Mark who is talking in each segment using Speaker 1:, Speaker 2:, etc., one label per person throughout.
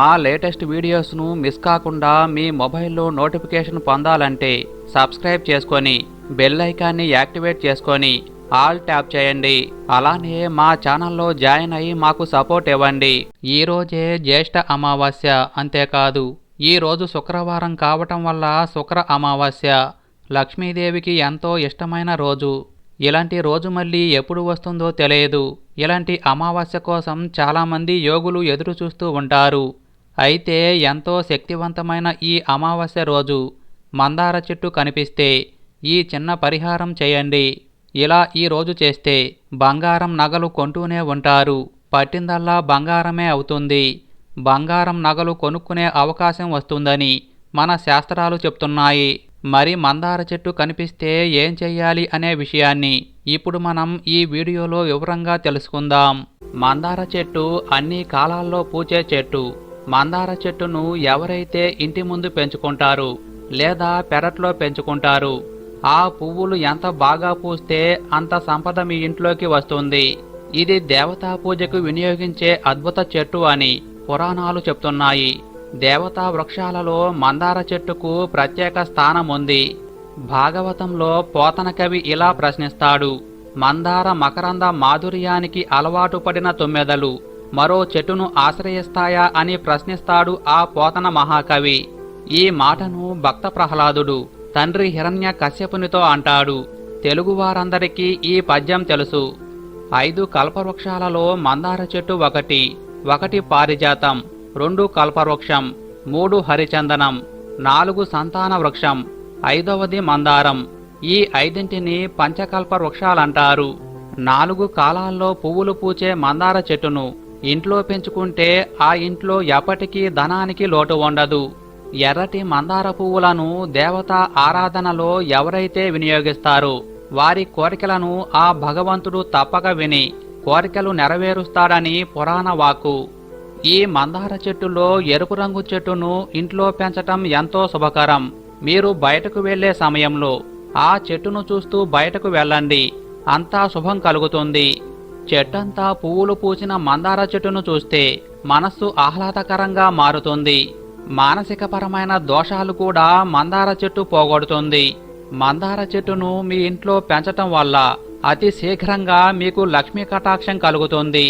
Speaker 1: మా latest వీడియోస్ను miss కాకుండా మీ మొబైల్లో నోటిఫికేషన్ పొందాలంటే సబ్స్క్రైబ్ చేసుకొని బెల్ ఐకాన్ని యాక్టివేట్ చేసుకొని ఆల్ ట్యాప్ చేయండి. అలానే మా ఛానల్లో జాయిన్ అయ్యి మాకు సపోర్ట్ ఇవ్వండి. ఈ రోజే జ్యేష్ఠ అమావాస్య అంతేకాదు. ఈ రోజు శుక్రవారం కావటం వల్ల శుక్ర అమావాస్య. లక్ష్మీదేవికి ఎంతో ఇష్టమైన రోజు. ఇలాంటి రోజు మళ్ళీ ఎప్పుడు వస్తుందో తెలియదు. ఇలాంటి అమావాస్య కోసం చాలామంది యోగులు ఎదురు చూస్తూ ఉంటారు. అయితే ఎంతో శక్తివంతమైన ఈ అమావాస్య రోజు మందార చెట్టు కనిపిస్తే ఈ చిన్న పరిహారం చేయండి. ఇలా ఈ రోజు చేస్తే బంగారం నగలు కొంటూనే ఉంటారు. పట్టిందల్లా బంగారమే అవుతుంది. బంగారం నగలు కొనుక్కునే అవకాశం వస్తుందని మన శాస్త్రాలు చెప్తున్నాయి. మరి మందార చెట్టు కనిపిస్తే ఏం చెయ్యాలి అనే విషయాన్ని ఇప్పుడు మనం ఈ వీడియోలో వివరంగా తెలుసుకుందాం. మందార చెట్టు అన్ని కాలాల్లో పూచే చెట్టు. మందార చెట్టును ఎవరైతే ఇంటి ముందు పెంచుకుంటారు లేదా పెరట్లో పెంచుకుంటారు ఆ పువ్వులు ఎంత బాగా పూస్తే అంత సంపద మీ ఇంట్లోకి వస్తుంది. ఇది దేవతా పూజకు వినియోగించే అద్భుత చెట్టు అని పురాణాలు చెప్తున్నాయి. దేవతా వృక్షాలలో మందార చెట్టుకు ప్రత్యేక స్థానం ఉంది. భాగవతంలో పోతన కవి ఇలా ప్రశ్నిస్తాడు మందార మకరంద మాధుర్యానికి అలవాటు పడిన తొమ్మెదలు మరో చెట్టును ఆశ్రయిస్తాయా అని ప్రశ్నిస్తాడు ఆ పోతన మహాకవి. ఈ మాటను భక్త ప్రహ్లాదుడు తండ్రి హిరణ్య కశ్యపునితో అంటాడు. తెలుగువారందరికీ ఈ పద్యం తెలుసు. ఐదు కల్పవృక్షాలలో మందార చెట్టు ఒకటి ఒకటి పారిజాతం రెండు కల్పవృక్షం మూడు హరిచందనం నాలుగు సంతాన వృక్షం ఐదవది మందారం. ఈ ఐదింటిని పంచకల్ప వృక్షాలంటారు నాలుగు కాలాల్లో పువ్వులు పూచే మందార చెట్టును ఇంట్లో పెంచుకుంటే ఆ ఇంట్లో ఎప్పటికీ ధనానికి లోటు ఉండదు. ఎర్రటి మందార పువ్వులను దేవతా ఆరాధనలో ఎవరైతే వినియోగిస్తారో వారి కోరికలను ఆ భగవంతుడు తప్పక విని కోరికలు నెరవేరుస్తాడని పురాణ వాక్కు. ఈ మందార చెట్టులో ఎరుపు రంగు చెట్టును ఇంట్లో పెంచటం ఎంతో శుభకరం. మీరు బయటకు వెళ్ళే సమయంలో ఆ చెట్టును చూస్తూ బయటకు వెళ్ళండి. అంతా శుభం కలుగుతుంది. చెట్టంతా పువ్వులు పూసిన మందార చెట్టును చూస్తే మనస్సు ఆహ్లాదకరంగా మారుతుంది. మానసికపరమైన దోషాలు కూడా మందార చెట్టు పోగొడుతుంది. మందార చెట్టును మీ ఇంట్లో పెంచటం వల్ల అతి శీఘ్రంగా మీకు లక్ష్మీ కటాక్షం కలుగుతుంది.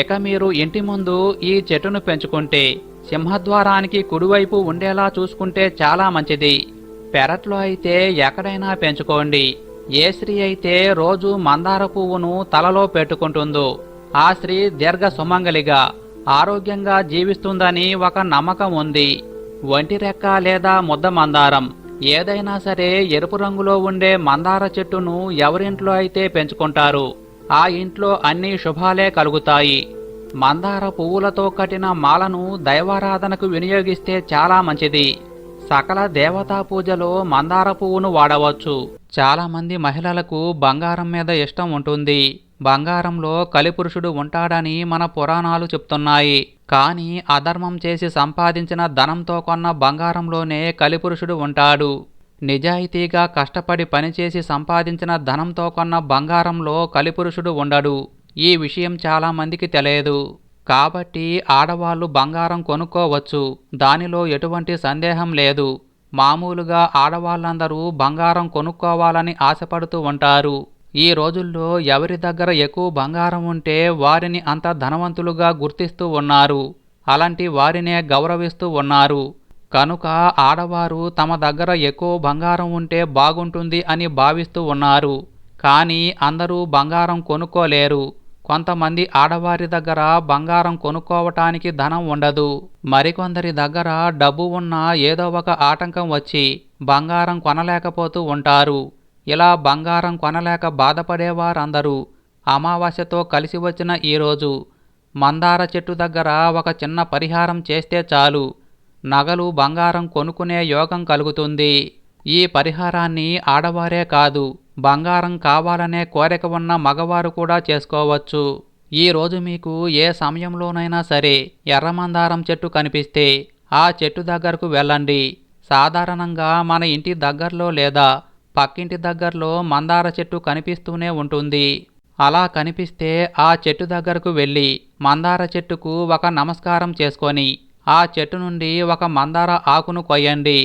Speaker 1: ఇక మీరు ఇంటి ముందు ఈ చెట్టును పెంచుకుంటే సింహద్వారానికి కుడివైపు ఉండేలా చూసుకుంటే చాలా మంచిది. పెరట్లో అయితే ఎక్కడైనా పెంచుకోండి. ఏ స్త్రీ అయితే రోజు మందార పువ్వును తలలో పెట్టుకుంటుందో ఆ స్త్రీ దీర్ఘ సుమంగలిగా ఆరోగ్యంగా జీవిస్తుందని ఒక నమ్మకం ఉంది. ఒంటి రెక్క లేదా ముద్ద మందారం ఏదైనా సరే ఎరుపు రంగులో ఉండే మందార చెట్టును ఎవరింట్లో అయితే పెంచుకుంటారు ఆ ఇంట్లో అన్ని శుభాలే కలుగుతాయి. మందార పువ్వులతో కట్టిన మాలను దైవారాధనకు వినియోగిస్తే చాలా మంచిది. సకల దేవతా పూజలో మందార పువ్వును వాడవచ్చు. చాలామంది మహిళలకు బంగారం మీద ఇష్టం ఉంటుంది. బంగారంలో కలిపురుషుడు ఉంటాడని మన పురాణాలు చెప్తున్నాయి. కానీ అధర్మం చేసి సంపాదించిన ధనంతో కొన్న బంగారంలోనే కలిపురుషుడు ఉంటాడు. నిజాయితీగా కష్టపడి పనిచేసి సంపాదించిన ధనంతో కొన్న బంగారంలో కలిపురుషుడు ఉండడు. ఈ విషయం చాలామందికి తెలియదు. కాబట్టి ఆడవాళ్ళు బంగారం కొనుక్కోవచ్చు. దానిలో ఎటువంటి సందేహం లేదు. మామూలుగా ఆడవాళ్ళందరూ బంగారం కొనుక్కోవాలని ఆశపడుతూ ఉంటారు. ఈ రోజుల్లో ఎవరి దగ్గర ఎక్కువ బంగారం ఉంటే వారిని అంత ధనవంతులుగా గుర్తిస్తూ ఉన్నారు. అలాంటి వారినే గౌరవిస్తూ ఉన్నారు. కనుక ఆడవారు తమ దగ్గర ఎక్కువ బంగారం ఉంటే బాగుంటుంది అని భావిస్తూ ఉన్నారు. కానీ అందరూ బంగారం కొనుక్కోలేరు. కొంతమంది ఆడవారి దగ్గర బంగారం కొనుక్కోవటానికి ధనం ఉండదు. మరికొందరి దగ్గర డబ్బు ఉన్న ఏదో ఒక ఆటంకం వచ్చి బంగారం కొనలేకపోతూ ఉంటారు. ఇలా బంగారం కొనలేక బాధపడేవారందరూ అమావాస్యతో కలిసి వచ్చిన ఈరోజు మందార చెట్టు దగ్గర ఒక చిన్న పరిహారం చేస్తే చాలు. నగలు బంగారం కొనుక్కునే యోగం కలుగుతుంది. ఈ పరిహారాన్ని ఆడవారే కాదు బంగారం కావాలనే కోరిక ఉన్న మగవారు కూడా చేసుకోవచ్చు. ఈరోజు మీకు ఏ సమయంలోనైనా సరే ఎర్రమందారం చెట్టు కనిపిస్తే ఆ చెట్టు దగ్గరకు వెళ్ళండి. సాధారణంగా మన ఇంటి దగ్గరలో లేదా పక్కింటి దగ్గరలో మందార చెట్టు కనిపిస్తూనే ఉంటుంది. అలా కనిపిస్తే ఆ చెట్టు దగ్గరకు వెళ్ళి మందార చెట్టుకు ఒక నమస్కారం చేసుకొని ఆ చెట్టు నుండి ఒక మందార ఆకును కొయ్యండి.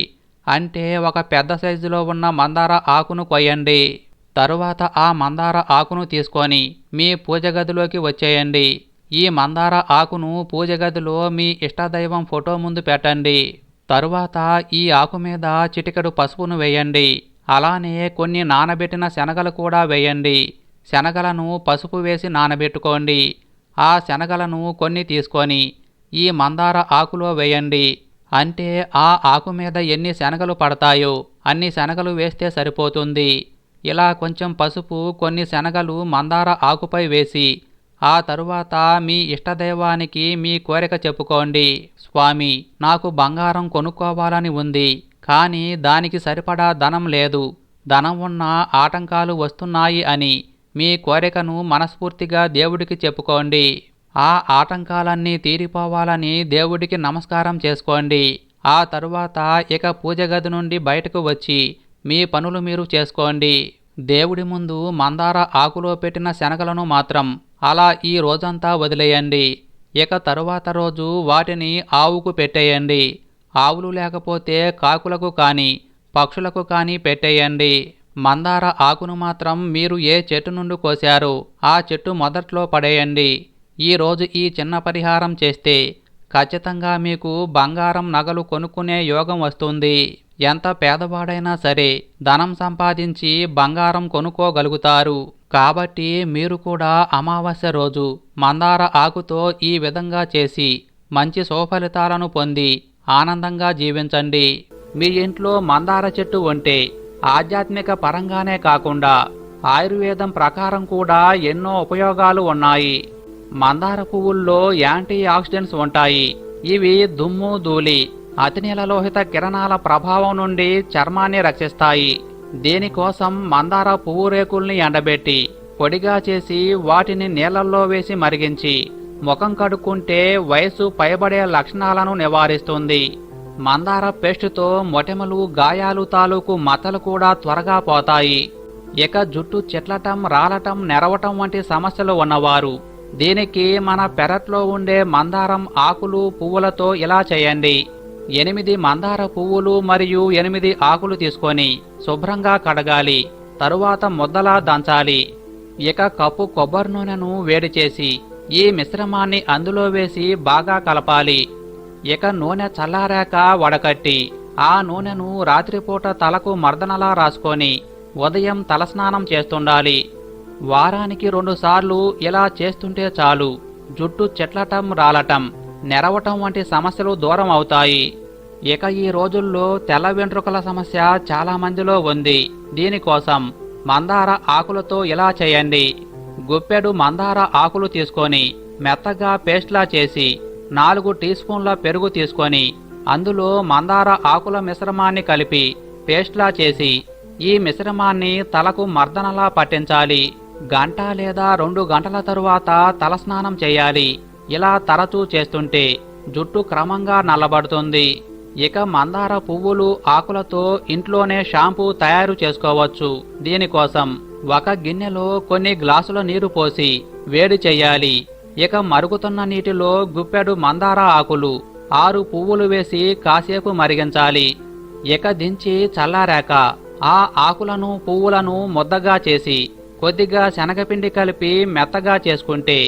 Speaker 1: అంటే ఒక పెద్ద సైజులో ఉన్న మందార ఆకును కొయ్యండి. తరువాత ఆ మందార ఆకును తీసుకొని మీ పూజ గదిలోకి వచ్చేయండి. ఈ మందార ఆకును పూజ గదిలో మీ ఇష్టదైవం ఫోటో ముందు పెట్టండి. తరువాత ఈ ఆకు మీద చిటికెడు పసుపును వేయండి. అలానే కొన్ని నానబెట్టిన శనగలు కూడా వేయండి. శనగలను పసుపు వేసి నానబెట్టుకోండి. ఆ శనగలను కొన్ని తీసుకొని ఈ మందార ఆకులో వేయండి. అంటే ఆ ఆకు మీద ఎన్ని శనగలు పడతాయో అన్ని శనగలు వేస్తే సరిపోతుంది. ఇలా కొంచెం పసుపు కొన్ని శనగలు మందార ఆకుపై వేసి ఆ తరువాత మీ ఇష్టదైవానికి మీ కోరిక చెప్పుకోండి. స్వామి నాకు బంగారం కొనుక్కోవాలని ఉంది కానీ దానికి సరిపడా ధనం లేదు. ధనం ఉన్న ఆటంకాలు వస్తున్నాయి అని మీ కోరికను మనస్ఫూర్తిగా దేవుడికి చెప్పుకోండి. ఆ ఆటంకాలన్నీ తీరిపోవాలని దేవుడికి నమస్కారం చేసుకోండి. ఆ తరువాత ఇక పూజ గది నుండి బయటకు వచ్చి మీ పనులు మీరు చేసుకోండి. దేవుడి ముందు మందార ఆకులో పెట్టిన శనగలను మాత్రం అలా ఈ రోజంతా వదిలేయండి. ఇక తరువాత రోజు వాటిని ఆవుకు పెట్టేయండి. ఆవులు లేకపోతే కాకులకు కానీ పక్షులకు కానీ పెట్టేయండి. మందార ఆకును మాత్రం మీరు ఏ చెట్టు నుండి కోశారు ఆ చెట్టు మొదట్లో పడేయండి. ఈ రోజు ఈ చిన్న పరిహారం చేస్తే ఖచ్చితంగా మీకు బంగారం నగలు కొనుక్కునే యోగం వస్తుంది. ఎంత పేదవాడైనా సరే ధనం సంపాదించి బంగారం కొనుక్కోగలుగుతారు. కాబట్టి మీరు కూడా అమావాస్య రోజు మందార ఆకుతో ఈ విధంగా చేసి మంచి సుఫలితాలను పొంది ఆనందంగా జీవించండి. మీ ఇంట్లో మందార చెట్టు ఉంటే ఆధ్యాత్మిక పరంగానే కాకుండా ఆయుర్వేదం ప్రకారం కూడా ఎన్నో ఉపయోగాలు ఉన్నాయి. మందార పువ్వుల్లో యాంటీ ఆక్సిడెంట్స్ ఉంటాయి. ఇవి దుమ్ము ధూళి అతినీలలోహిత కిరణాల ప్రభావం నుండి చర్మాన్ని రక్షిస్తాయి. దీనికోసం మందార పువ్వు రేకుల్ని ఎండబెట్టి పొడిగా చేసి వాటిని నీళ్ళల్లో వేసి మరిగించి ముఖం కడుక్కుంటే వయసు పైబడే లక్షణాలను నివారిస్తుంది. మందార పేస్టుతో మొటిమలు గాయాలు తాలూకు మతలు కూడా త్వరగా పోతాయి. ఇక జుట్టు చెట్లటం రాలటం నెరవటం వంటి సమస్యలు ఉన్నవారు దీనికి మన పెరట్లో ఉండే మందారం ఆకులు పువ్వులతో ఇలా చేయండి. ఎనిమిది మందార పువ్వులు మరియు ఎనిమిది ఆకులు తీసుకొని శుభ్రంగా కడగాలి. తరువాత ముద్దలా దంచాలి. ఇక కప్పు కొబ్బరి నూనెను వేడి చేసి ఈ మిశ్రమాన్ని అందులో వేసి బాగా కలపాలి. ఇక నూనె చల్లారాక వడకట్టి ఆ నూనెను రాత్రిపూట తలకు మర్దనలా రాసుకొని ఉదయం తలస్నానం చేస్తుండాలి. వారానికి రెండుసార్లు ఇలా చేస్తుంటే చాలు. జుట్టు చెట్లటం రాలటం. నెరవటం వంటి సమస్యలు దూరం అవుతాయి. ఇక ఈ రోజుల్లో తెల్ల వెంట్రుకల సమస్య చాలా మందిలో ఉంది. దీనికోసం మందార ఆకులతో ఇలా చేయండి. గుప్పెడు మందార ఆకులు తీసుకొని మెత్తగా పేస్ట్లా చేసి నాలుగు టీ స్పూన్ల పెరుగు తీసుకొని అందులో మందార ఆకుల మిశ్రమాన్ని కలిపి పేస్ట్లా చేసి ఈ మిశ్రమాన్ని తలకు మర్దనలా పట్టించాలి. గంట లేదా రెండు గంటల తరువాత తలస్నానం చేయాలి. ఇలా తరచూ చేస్తుంటే జుట్టు క్రమంగా నల్లబడుతుంది. ఇక మందార పువ్వులు ఆకులతో ఇంట్లోనే షాంపూ తయారు చేసుకోవచ్చు. దీనికోసం ఒక గిన్నెలో కొన్ని గ్లాసుల నీరు పోసి వేడి చేయాలి. ఇక మరుగుతున్న నీటిలో గుప్పెడు మందార ఆకులు ఆరు పువ్వులు వేసి కాసేపు మరిగించాలి. ఇక దించి చల్లారాక ఆ ఆకులను పువ్వులను ముద్దగా చేసి కొద్దిగా శనగపిండి కలిపి మెత్తగా చేసుకుంటే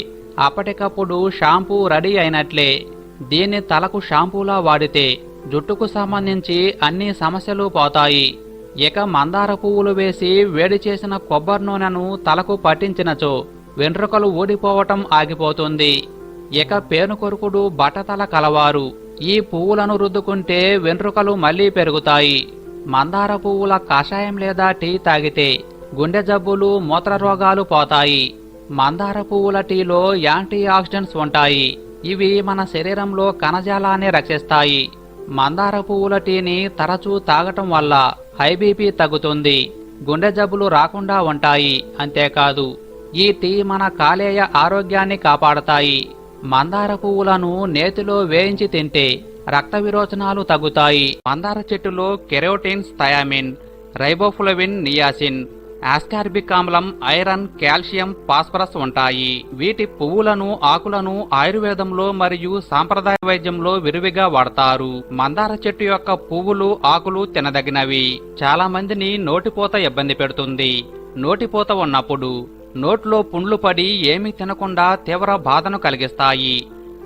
Speaker 1: అప్పటికప్పుడు షాంపూ రెడీ అయినట్లే. దీన్ని తలకు షాంపూలా వాడితే జుట్టుకు సంబంధించి అన్ని సమస్యలు పోతాయి. ఇక మందార పువ్వులు వేసి వేడి చేసిన కొబ్బరి నూనెను తలకు పట్టించినచో వెంట్రుకలు ఊడిపోవటం ఆగిపోతుంది. ఇక పేనుకొరుకుడు బట్టతల కలవారు. ఈ పువ్వులను రుద్దుకుంటే వెంట్రుకలు మళ్ళీ పెరుగుతాయి. మందార పువ్వుల కషాయం లేదా టీ తాగితే గుండె జబ్బులు మూత్ర రోగాలు పోతాయి. మందార పువ్వుల టీలో యాంటీ ఆక్సిడెంట్స్ ఉంటాయి. ఇవి మన శరీరంలో కణజాలాన్ని రక్షిస్తాయి. మందార పువ్వుల టీని తరచూ తాగటం వల్ల హైబీపీ తగ్గుతుంది. గుండె జబ్బులు రాకుండా ఉంటాయి. అంతేకాదు ఈ టీ మన కాలేయ ఆరోగ్యాన్ని కాపాడతాయి. మందార పువ్వులను నేతిలో వేయించి తింటే రక్త విరోచనాలు తగ్గుతాయి. మందార చెట్టులో carotenes thiamine riboflavin niacin ascorbic ఆమ్లం ఐరన్ కాల్షియం ఫాస్ఫరస్ ఉంటాయి. వీటి పువ్వులను ఆకులను ఆయుర్వేదంలో మరియు సాంప్రదాయ వైద్యంలో విరివిగా వాడతారు. మందార చెట్టు యొక్క పువ్వులు ఆకులు తినదగినవి. చాలా మందిని నోటిపోత ఇబ్బంది పెడుతుంది. నోటిపోత ఉన్నప్పుడు నోట్లో పుండ్లు పడి ఏమీ తినకుండా తీవ్ర బాధను కలిగిస్తాయి.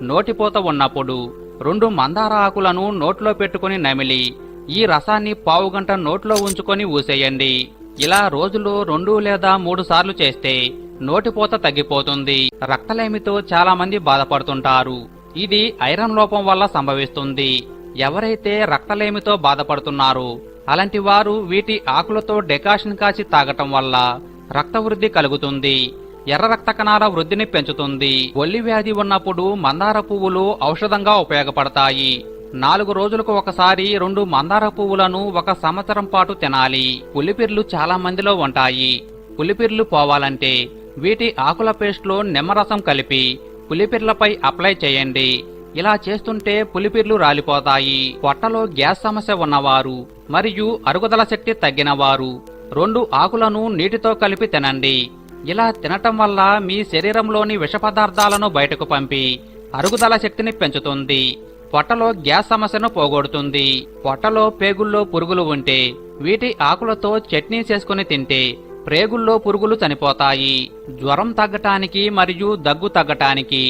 Speaker 1: నోటిపోత ఉన్నప్పుడు రెండు మందార ఆకులను నోట్లో పెట్టుకుని నమిలి ఈ రసాన్ని పావుగంట నోట్లో ఉంచుకొని ఊసేయండి. ఇలా రోజులో రెండు లేదా మూడు సార్లు చేస్తే నోటిపోత తగ్గిపోతుంది. రక్తలేమితో చాలా మంది బాధపడుతుంటారు. ఇది ఐరన్ లోపం వల్ల సంభవిస్తుంది. ఎవరైతే రక్తలేమితో బాధపడుతున్నారో అలాంటి వారు వీటి ఆకులతో డెకాషన్ కాచి తాగటం వల్ల రక్త వృద్ధి కలుగుతుంది. ఎర్ర రక్త కణాల వృద్ధిని పెంచుతుంది. ఒల్లి వ్యాధి ఉన్నప్పుడు మందార పువ్వులు ఔషధంగా ఉపయోగపడతాయి. నాలుగు రోజులకు ఒకసారి రెండు మందార పువ్వులను ఒక సంవత్సరం పాటు తినాలి. పులిపిర్లు చాలా మందిలో ఉంటాయి. పులిపిర్లు పోవాలంటే వీటి ఆకుల పేస్ట్లో నిమ్మరసం కలిపి పులిపిర్లపై అప్లై చేయండి. ఇలా చేస్తుంటే పులిపిర్లు రాలిపోతాయి. పొట్టలో గ్యాస్ సమస్య ఉన్నవారు మరియు అరుగుదల శక్తి తగ్గినవారు రెండు ఆకులను నీటితో కలిపి తినండి. ఇలా తినటం వల్ల మీ శరీరంలోని విష పదార్థాలను బయటకు పంపి అరుగుదల శక్తిని పెంచుతుంది. పొట్టలో గ్యాస్ సమస్యను పోగొడుతుంది. పొట్టలో పేగుల్లో పురుగులు ఉంటే వీటి ఆకులతో చట్నీ చేసుకుని తింటే ప్రేగుల్లో పురుగులు చనిపోతాయి. జ్వరం తగ్గటానికి మరియు దగ్గు తగ్గటానికి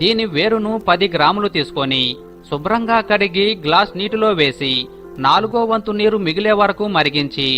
Speaker 1: దీని వేరును పది గ్రాములు తీసుకొని శుభ్రంగా కడిగి గ్లాస్ నీటిలో వేసి నాలుగో వంతు నీరు మిగిలే వరకు మరిగించి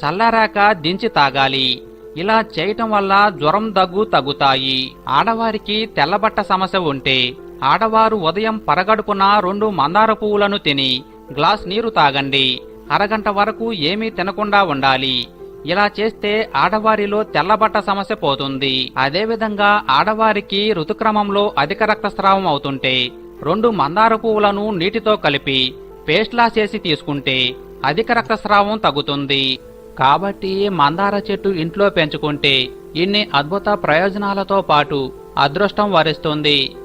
Speaker 1: చల్లారాక దించి తాగాలి. ఇలా చేయటం వల్ల జ్వరం దగ్గు తగ్గుతాయి. ఆడవారికి తెల్లబట్ట సమస్య ఉంటే ఆడవారు ఉదయం పరగడుపున రెండు మందార పువ్వులను తిని గ్లాస్ నీరు తాగండి. అరగంట వరకు ఏమీ తినకుండా ఉండాలి. ఇలా చేస్తే ఆడవారిలో తెల్లబట్ట సమస్య పోతుంది. అదేవిధంగా ఆడవారికి ఋతుక్రమంలో అధిక రక్తస్రావం అవుతుంటే రెండు మందార పువ్వులను నీటితో కలిపి పేస్ట్లా చేసి తీసుకుంటే అధిక రక్తస్రావం తగ్గుతుంది. కాబట్టి మందార చెట్టు ఇంట్లో పెంచుకుంటే ఇన్ని అద్భుత ప్రయోజనాలతో పాటు అదృష్టం వరిస్తుంది.